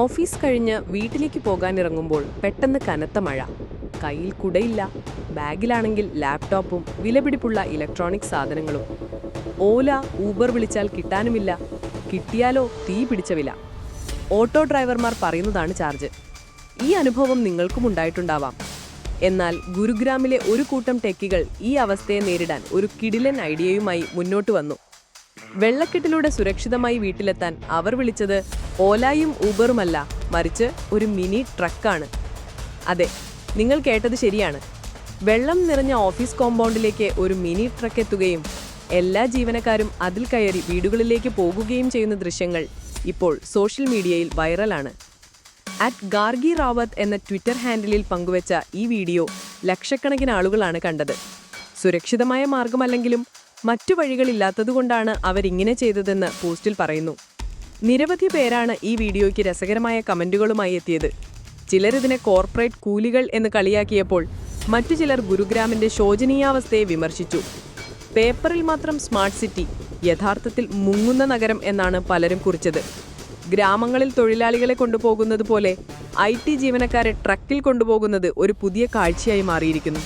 Office കഴിഞ്ഞ് വീട്ടിലേക്ക് പോകാനിറങ്ങുമ്പോൾ പെട്ടെന്ന് കനത്ത മഴ. കയ്യിൽ കുടയില്ല. ബാഗിലാണെങ്കിൽ ലാപ്ടോപ്പും വിലപിടിപ്പുള്ള ഇലക്ട്രോണിക് സാധനങ്ങളും. ഓല ഊബർ വിളിച്ചാൽ കിട്ടാനുമില്ല. കിട്ടിയാലോ തീ പിടിച്ച വില. ഓട്ടോ ഡ്രൈവർമാർ പറയുന്നതാണ് ചാർജ്. ഈ അനുഭവം നിങ്ങൾക്കും ഉണ്ടായിട്ടുണ്ടാവാം. എന്നാൽ ഗുരുഗ്രാമിലെ ഒരു കൂട്ടം ടെക്കികൾ ഈ അവസ്ഥയെ നേരിടാൻ ഒരു കിടിലൻ ഐഡിയയുമായി മുന്നോട്ട് വന്നു. വെള്ളക്കെട്ടിലൂടെ സുരക്ഷിതമായി വീട്ടിലെത്താൻ അവർ വിളിച്ചത് ഓലായും ഊബറുമല്ല മറിച്ച് ഒരു മിനി ട്രക്കാണ്. അതെ നിങ്ങൾ കേട്ടത് ശരിയാണ്. വെള്ളം നിറഞ്ഞ ഓഫീസ് കോമ്പൗണ്ടിലേക്ക് ഒരു മിനി ട്രക്ക് എത്തുകയും എല്ലാ ജീവനക്കാരും അതിൽ കയറി വീടുകളിലേക്ക് പോകുകയും ചെയ്യുന്ന ദൃശ്യങ്ങൾ ഇപ്പോൾ സോഷ്യൽ മീഡിയയിൽ വൈറലാണ്. അറ്റ് ഗാർഗി റാവത്ത് എന്ന ട്വിറ്റർ ഹാൻഡിലിൽ പങ്കുവച്ച ഈ വീഡിയോ ലക്ഷക്കണക്കിന് ആളുകളാണ് കണ്ടത്. സുരക്ഷിതമായ മാർഗമല്ലെങ്കിലും മറ്റു വഴികളില്ലാത്തതുകൊണ്ടാണ് അവരിങ്ങനെ ചെയ്തതെന്ന് പോസ്റ്റിൽ പറയുന്നു. നിരവധി പേരാണ് ഈ വീഡിയോയ്ക്ക് രസകരമായ കമന്റുകളുമായി എത്തിയത്. ചിലരിതിനെ കോർപ്പറേറ്റ് കൂലികൾ എന്ന് കളിയാക്കിയപ്പോൾ മറ്റു ചിലർ ഗുരുഗ്രാമിന്റെ ശോചനീയാവസ്ഥയെ വിമർശിച്ചു. പേപ്പറിൽ മാത്രം സ്മാർട്ട് സിറ്റി യഥാർത്ഥത്തിൽ മുങ്ങുന്ന നഗരം എന്നാണ് പലരും കുറിച്ചത്. ഗ്രാമങ്ങളിൽ തൊഴിലാളികളെ കൊണ്ടുപോകുന്നത് പോലെ ഐ ടി ജീവനക്കാരെ ട്രക്കിൽ കൊണ്ടുപോകുന്നത് ഒരു പുതിയ കാഴ്ചയായി മാറിയിരിക്കുന്നു.